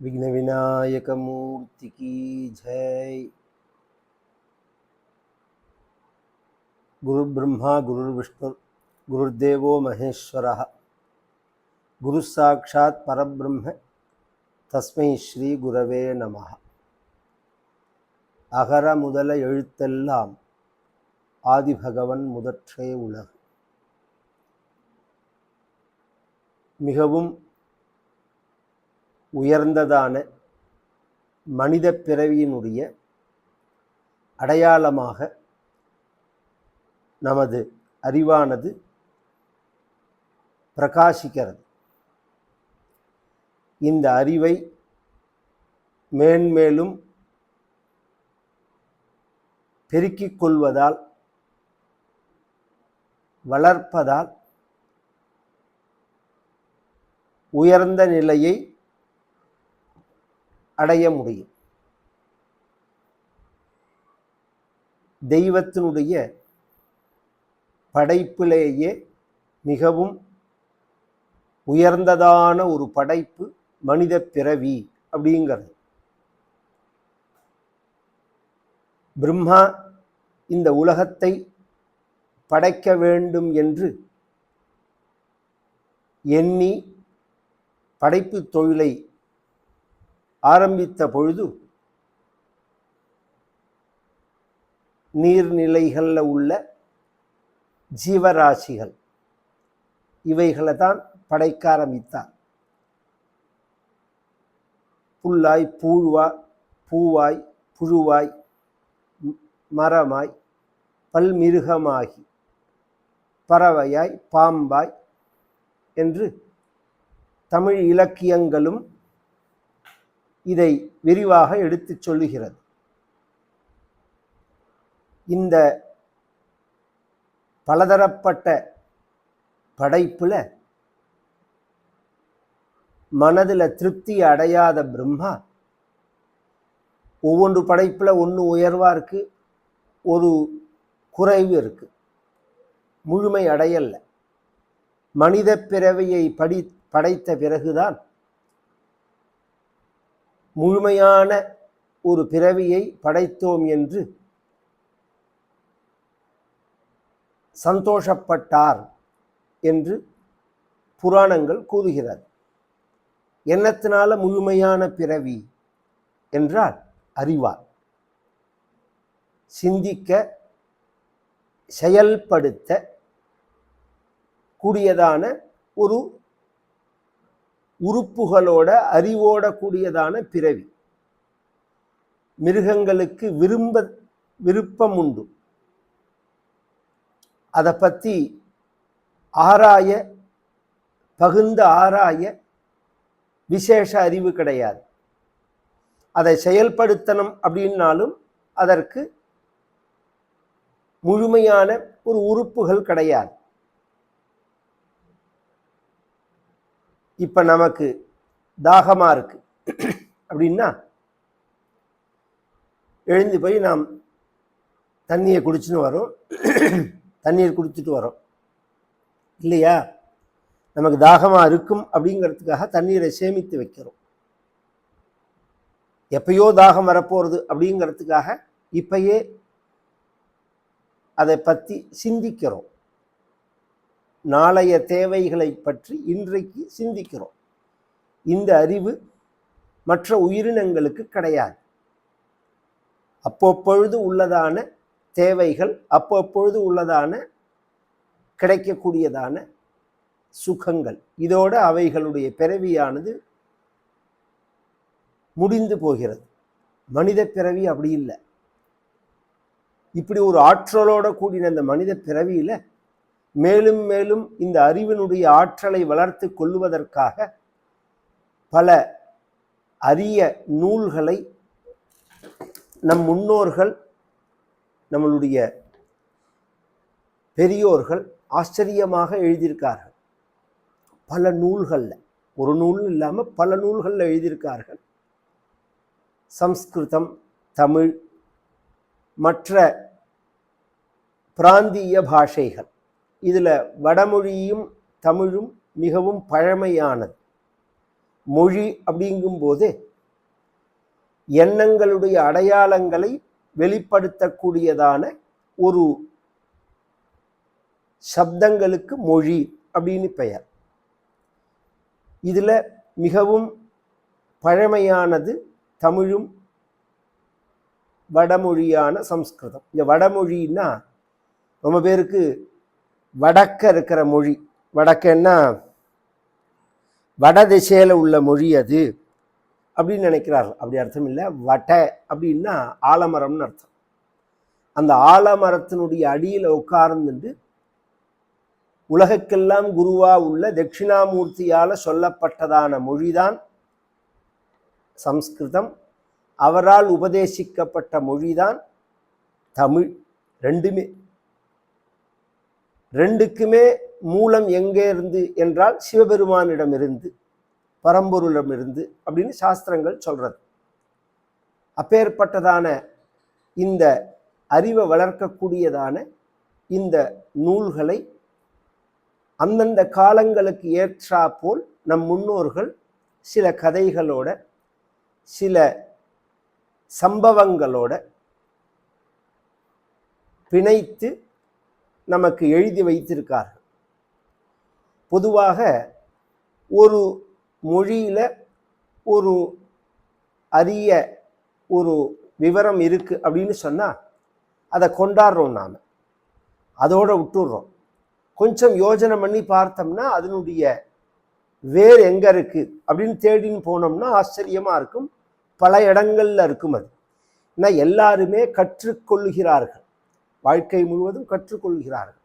विघ्न विनायक मूर्ति की जय गुरु ब्रह्मा गुरुर्विष्णु गुरुर्देवो महेश्वरः गुरु साक्षात् परब्रह्म தஸ்மை ஸ்ரீ குரவே நமः அகர முதல எழுத்தெல்லாம் ஆதிபகவன் முதற்றே உலகு மிகவும் உயர்ந்ததான மனித பிறவியினுடைய அடையாளமாக நமது அறிவானது பிரகாசிக்கிறது. இந்த அறிவை மேன்மேலும் பெருக்கிக் கொள்வதால் வளர்ப்பதால் உயர்ந்த நிலையை அடைய முடியும். தெய்வத்தினுடைய படைப்பிலேயே மிகவும் உயர்ந்ததான ஒரு படைப்பு மனித பிறவி அப்படிங்கிறது. பிரம்மா இந்த உலகத்தை படைக்க வேண்டும் என்று எண்ணி படைப்பு தொழிலை ஆரம்பித்த பொழுது நீர்நிலைகளில் உள்ள ஜீவராசிகள் இவைகளை தான் படைக்க ஆரம்பித்தார். புல்லாய் பூழ்வா பூவாய் புழுவாய் மரமாய் பல்மிருகமாகி பறவையாய் பாம்பாய் என்று தமிழ் இலக்கியங்களும் இதை விரிவாக எடுத்துச் சொல்லுகிறது. இந்த பலதரப்பட்ட படைப்புல மனதில் திருப்தி அடையாத பிரம்மா ஒவ்வொன்று படைப்பில் ஒன்று உயர்வாக இருக்குது ஒரு குறைவு இருக்குது முழுமை அடையலை மனித பிறவியை படி படைத்த பிறகுதான் முழுமையான ஒரு பிறவியை படைத்தோம் என்று சந்தோஷப்பட்டார் என்று புராணங்கள் கூறுகிறது. எண்ணத்தினால முழுமையான பிறவி என்றால் அறிவார் சிந்திக்க செயல்படுத்த கூடியதான ஒரு உறுப்புகளோட அறிவோட கூடியதான பிறவி. மிருகங்களுக்கு விரும்ப விருப்பம் உண்டு அதை பற்றி ஆராய பகுந்த ஆராய விசேஷ அறிவு கிடையாது. அதை செயல்படுத்தணும் அப்படின்னாலும் அதற்கு முழுமையான ஒரு உறுப்புகள் கிடையாது. இப்போ நமக்கு தாகமாக இருக்கு. அப்படின்னா எழுந்து போய் நாம் தண்ணியை குடிச்சுன்னு வரோம். தண்ணீர் குடிச்சிட்டு வரோம். இல்லையா? நமக்கு தாகமாக இருக்கும் அப்படிங்கிறதுக்காக தண்ணீரை சேமித்து வைக்கிறோம். எப்பயோ தாகம் வரப்போகிறது அப்படிங்கிறதுக்காக இப்பயே அதை பற்றி சிந்திக்கிறோம். நாளைய தேவைகளை பற்றி இன்றைக்கு சிந்திக்கிறோம். இந்த அறிவு மற்ற உயிரினங்களுக்கு கிடையாது. அப்பப்பொழுது உள்ளதான தேவைகள் அப்பப்பொழுது உள்ளதான கிடைக்கக்கூடியதான சுகங்கள் இதோடு அவைகளுடைய பிறவியானது முடிந்து போகிறது. மனித பிறவி அப்படி இல்லை. இப்படி ஒரு ஆற்றலோட கூடின அந்த மனித பிறவியில் மேலும் மேலும் இந்த அறிவினுடைய ஆற்றலை வளர்த்து கொள்வதற்காக பல அரிய நூல்களை நம் முன்னோர்கள் நம்மளுடைய பெரியோர்கள் ஆச்சரியமாக எழுதியிருக்கார்கள். பல நூல்களில் ஒரு நூல் இல்லாமல் பல நூல்களில் எழுதியிருக்கார்கள். சம்ஸ்கிருதம் தமிழ் மற்ற பிராந்திய பாஷைகள். இதில் வடமொழியும் தமிழும் மிகவும் பழமையானது. மொழி அப்படிங்கும்போது எண்ணங்களுடைய அடையாளங்களை வெளிப்படுத்தக்கூடியதான ஒரு சப்தங்களுக்கு மொழி அப்படின்னு பெயர். இதில் மிகவும் பழமையானது தமிழும் வடமொழியான சம்ஸ்கிருதம். இந்த வடமொழின்னா ரொம்ப பேருக்கு வடக்க இருக்கிற மொழி. வடக்கன்னா வட திசையில் உள்ள மொழி அது அப்படின்னு நினைக்கிறார்கள். அப்படி அர்த்தம் இல்லை. வட அப்படின்னா ஆலமரம்னு அர்த்தம். அந்த ஆலமரத்தினுடைய அடியில் உட்கார்ந்துட்டு உலகக்கெல்லாம் குருவா உள்ள தட்சிணாமூர்த்தியால் சொல்லப்பட்டதான மொழிதான் சம்ஸ்கிருதம். அவரால் உபதேசிக்கப்பட்ட மொழிதான் தமிழ். ரெண்டுமே ரெண்டுக்குமே மூலம் எங்கே இருந்து என்றால் சிவபெருமானிடமிருந்து பரம்பொருளிடமிருந்து அப்படின்னு சாஸ்திரங்கள் சொல்றது. அப்பேற்பட்டதான இந்த அறிவை வளர்க்கக்கூடியதான இந்த நூல்களை அந்தந்த காலங்களுக்கு ஏற்றா போல் நம் முன்னோர்கள் சில கதைகளோட சில சம்பவங்களோட பிணைத்து நமக்கு எழுதி வைத்திருக்கார்கள். பொதுவாக ஒரு மொழியில் ஒரு அரிய ஒரு விவரம் இருக்குது அப்படின்னு சொன்னால் அதை கொண்டாடுறோம் நாம். அதோட விட்டுடுறோம். கொஞ்சம் யோஜனை பண்ணி பார்த்தோம்னா அதனுடைய வேர் எங்கே இருக்குது அப்படின்னு தேடின்னு போனோம்னா ஆச்சரியமாக இருக்கும். பல இடங்களில் இருக்கும் அது. ஏன்னா எல்லாருமே கற்றுக்கொள்ளுகிறார்கள். வாழ்க்கை முழுவதும் கற்றுக்கொள்கிறார்கள்.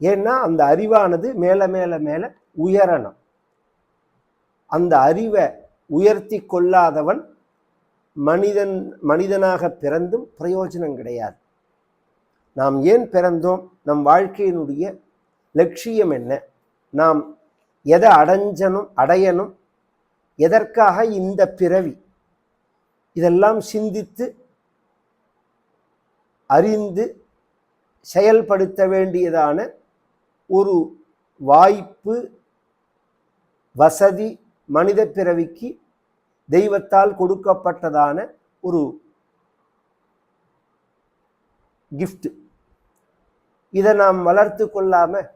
ஏன்னா அந்த அறிவானது மேல மேல மேல உயரணும். அந்த அறிவை உயர்த்தி கொள்ளாதவன் மனிதன் மனிதனாக பிறந்தும் பிரயோஜனம் கிடையாது. நாம் ஏன் பிறந்தோம்? நம் வாழ்க்கையினுடைய லட்சியம் என்ன? நாம் எதை அடைஞ்சனும் அடையணும்? எதற்காக இந்த பிறவி? இதெல்லாம் சிந்தித்து அறிந்து செயல்படுத்த வேண்டியதான ஒரு வாய்ப்பு வசதி மனித பிறவிக்கு தெய்வத்தால் கொடுக்கப்பட்டதான ஒரு கிஃப்ட் இதை நாம் வளர்த்து கொள்ளாமல்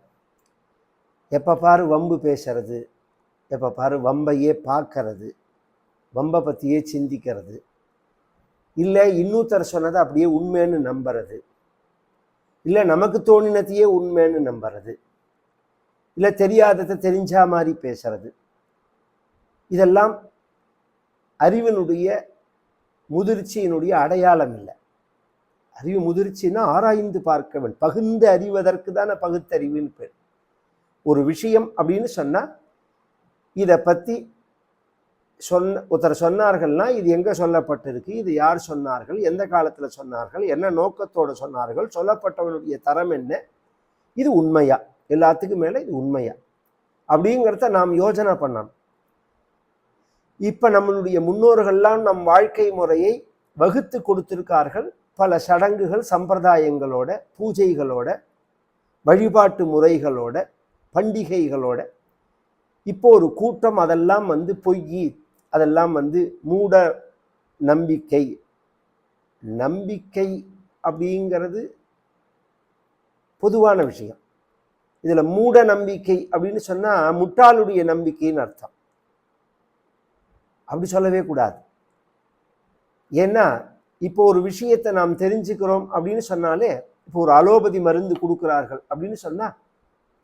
எப்போ பாரு வம்பு பேசுறது எப்போ பாரு வம்பையே பார்க்கறது வம்பை பற்றியே சிந்திக்கிறது. இல்லை இன்னொருத்தர் சொன்னதை அப்படியே உண்மைன்னு நம்புறது. இல்லை நமக்கு தோணினதையே உண்மைன்னு நம்புறது. இல்லை தெரியாததை தெரிஞ்சா மாதிரி பேசுறது. இதெல்லாம் அறிவினுடைய முதிர்ச்சியினுடைய அடையாளம் இல்லை. அறிவு முதிர்ச்சின்னா ஆராய்ந்து பார்க்கவன் பகுந்து அறிவதற்கு தானே பகுத்தறிவுன்னு பேர். ஒரு விஷயம் அப்படின்னு சொன்னால் இதை பற்றி சொன்ன ஒருத்தர் சொன்னார்கள்னா இது எங்கே சொல்லப்பட்டிருக்கு இது யார் சொன்னார்கள் எந்த காலத்தில் சொன்னார்கள் என்ன நோக்கத்தோடு சொன்னார்கள் சொல்லப்பட்டவனுடைய தரம் என்ன? இது உண்மையா? எல்லாத்துக்கும் மேலே இது உண்மையா? அப்படிங்கிறத நாம் யோஜனை பண்ணணும். இப்போ நம்மளுடைய முன்னோர்கள்லாம் நம் வாழ்க்கை முறையை வகுத்து கொடுத்திருக்கார்கள். பல சடங்குகள் சம்பிரதாயங்களோட பூஜைகளோட வழிபாட்டு முறைகளோட பண்டிகைகளோட. இப்போ ஒரு கூட்டம் அதெல்லாம் வந்து பொய் அதெல்லாம் வந்து மூட நம்பிக்கை. நம்பிக்கை அப்படிங்கிறது பொதுவான விஷயம். இதில் மூட நம்பிக்கை அப்படின்னு சொன்னால் முட்டாளுடைய நம்பிக்கைன்னு அர்த்தம். அப்படி சொல்லவே கூடாது. ஏன்னா இப்போ ஒரு விஷயத்தை நாம் தெரிஞ்சுக்கிறோம் அப்படின்னு சொன்னாலே இப்போ ஒரு அலோபதி மருந்து கொடுக்கிறார்கள் அப்படின்னு சொன்னால்